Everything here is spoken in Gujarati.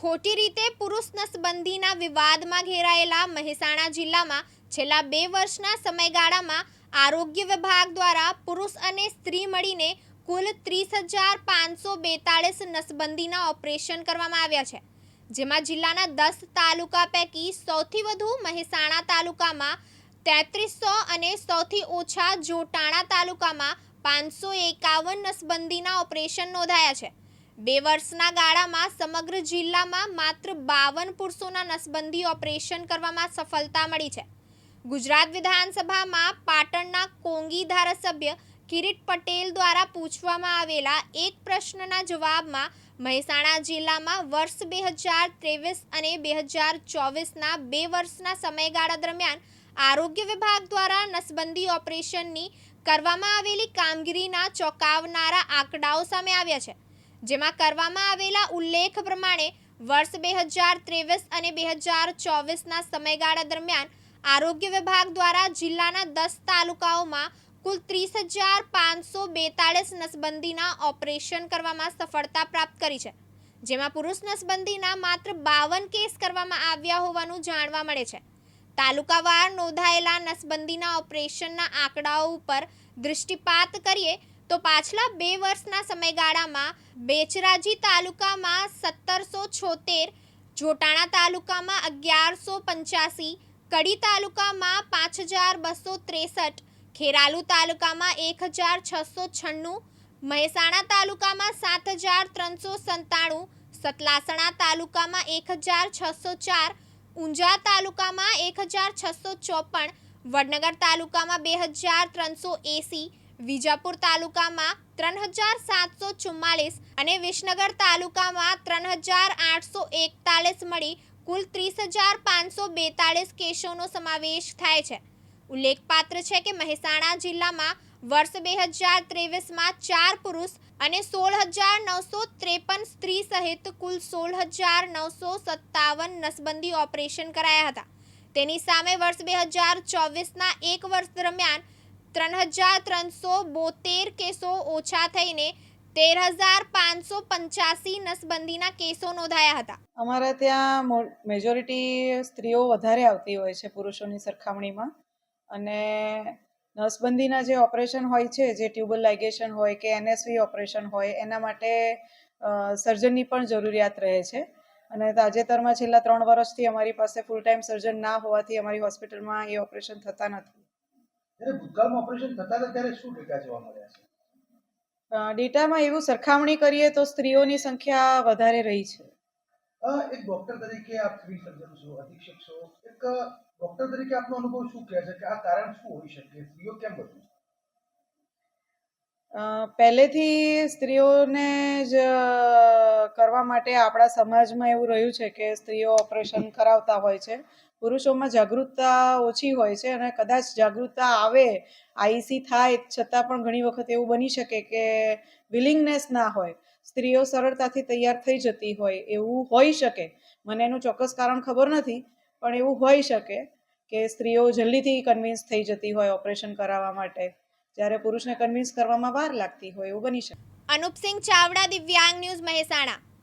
ખોટી રીતે પુરુષ નસબંધીના વિવાદમાં ઘેરાયેલા મહેસાણા જિલ્લામાં છેલ્લા બે વર્ષના સમયગાળામાં આરોગ્ય વિભાગ દ્વારા પુરુષ અને સ્ત્રી મળીને કુલ ત્રીસ હજાર પાંચસો બેતાળીસ નસબંધીના ઓપરેશન કરવામાં આવ્યા છે, જેમાં જિલ્લાના દસ તાલુકા પૈકી સૌથી વધુ મહેસાણા તાલુકામાં તેત્રીસો અને સૌથી ઓછા જોટાણા તાલુકામાં પાંચસો એકાવન નસબંધીના ઓપરેશન નોંધાયા છે. બે વર્ષના ગાળામાં સમગ્ર જિલ્લામાં માત્ર બાવન પુરુષોના નસબંધી ઓપરેશન કરવામાં સફળતા મળી છે. ગુજરાત વિધાનસભામાં પાટણના કોંગી ધારાસભ્ય કિરીટ પટેલ દ્વારા પૂછવામાં આવેલા એક પ્રશ્નના જવાબમાં મહેસાણા જિલ્લામાં વર્ષ બે હજાર ત્રેવીસ અને બે હજાર ચોવીસના બે વર્ષના સમયગાળા દરમિયાન આરોગ્ય વિભાગ દ્વારા નસબંધી ઓપરેશનની કરવામાં આવેલી કામગીરીના ચોંકાવનારા આંકડાઓ સામે આવ્યા છે. જેમાં કરવામાં આવેલા ઉલ્લેખ પ્રમાણે વર્ષ બે હજાર ત્રેવીસ અને બે હજાર ચોવીસના સમયગાળા દરમિયાન આરોગ્ય વિભાગ દ્વારા જિલ્લાના દસ તાલુકાઓમાં કુલ ત્રીસ હજાર પાંચસો બેતાળીસ નસબંધીના ઓપરેશન કરવામાં સફળતા પ્રાપ્ત કરી છે, જેમાં પુરુષ નસબંધીના માત્ર બાવન કેસ કરવામાં આવ્યા હોવાનું જાણવા મળે છે. તાલુકાવાર નોંધાયેલા નસબંધીના ઓપરેશનના આંકડાઓ ઉપર દૃષ્ટિપાત કરીએ તો પાછલા બે વર્ષના સમયગાળામાં બેચરાજી તાલુકામાં સત્તરસો છોતેર, જોટાણા તાલુકામાં અગિયારસો પંચ્યાસી, કડી તાલુકામાં પાંચ હજાર બસો ત્રેસઠ, ખેરાલુ તાલુકામાં એક હજાર છસો છન્નું, મહેસાણા તાલુકામાં સાત હજાર ત્રણસો સંતાણું સતલાસણા તાલુકામાં એક હજાર છસો ચાર, ઊંઝા તાલુકામાં એક હજાર છસો ચોપન, વડનગર તાલુકામાં બે હજાર ત્રણસો એંસી વિજાપુર તાલુકામાં ત્રણ હજાર સાતસો ચુમ્માલીસ અને વિસનગર તાલુકામાં ત્રણ હજાર આઠસો એકતાલીસ મળી કુલ ત્રીસ હજાર પાંચસો બેતાળીસ કેસોનો સમાવેશ થાય છે. ઉલ્લેખપાત્ર છે કે મહેસાણા જિલ્લામાં વર્ષ બે હજાર ત્રેવીસમાં ચાર પુરુષ અને સોળ હજાર નવસો ત્રેપન સ્ત્રી સહિત કુલ સોળ હજાર નવસો સત્તાવન નસબંધી ઓપરેશન કરાયા હતા. તેની સામે વર્ષ બે હજાર ચોવીસના એક વર્ષ દરમિયાન ત્રણ હજાર ત્રણસો બોતેર કેસો ઓછા થઈને તેર હજાર પાંચસો પંચ્યાસી નસબંધીના કેસો નોંધાયા હતા. અમારા ત્યાં મેજોરિટી સ્ત્રીઓ વધારે આવતી હોય છે પુરુષોની સરખામણીમાં. અને નસબંધીના જે ઓપરેશન હોય છે, જે ટ્યુબલ લાઇગેશન હોય કે એનએસવી ઓપરેશન હોય, એના માટે સર્જનની પણ જરૂરિયાત રહે છે. અને તાજેતરમાં છેલ્લા ત્રણ વર્ષથી અમારી પાસે ફૂલ ટાઈમ સર્જન ના હોવાથી અમારી હોસ્પિટલમાં એ ઓપરેશન થતા નથી. જ્યારે ભૂતકાળમાં ઓપરેશન થતા હતા ત્યારે શું ડેટા જોવા મળ્યા છે? ડેટામાં એવું સરખામણી કરીએ તો સ્ત્રીઓની સંખ્યા વધારે રહી છે. એક ડોક્ટર તરીકે આપ સ્ત્રી સર્જન છો અધિક્ષક છો. એક ડોક્ટર તરીકે આપનો અનુભવ શું કહે છે? કે આ કારણ શું હોઈ શકે? સ્ત્રીઓ કેમ બધું અ, પહેલેથી સ્ત્રીઓને જ કરવા માટે આપણા સમાજમાં એવું રહ્યું છે કે સ્ત્રીઓ ઓપરેશન કરાવતા હોય છે. પુરુષોમાં જાગૃતતા ઓછી હોય છે અને કદાચ જાગૃતતા આવે, આઈસી થાય, છતાં પણ ઘણી વખત એવું બની શકે કે વિલિંગનેસ ના હોય. સ્ત્રીઓ સરળતાથી તૈયાર થઈ જતી હોય, એવું હોઈ શકે. મને એનું ચોક્કસ કારણ ખબર નથી, પણ એવું હોઈ શકે કે સ્ત્રીઓ જલ્દીથી કન્વિન્સ થઈ જતી હોય ઓપરેશન કરાવવા માટે. જ્યારે પુરુષને કન્વિન્સ કરવામાં વાર લાગતી હોય એવું બની શકે. અનુપસિંહ ચાવડા, દિવ્યાંગ ન્યૂઝ મહેસાણા.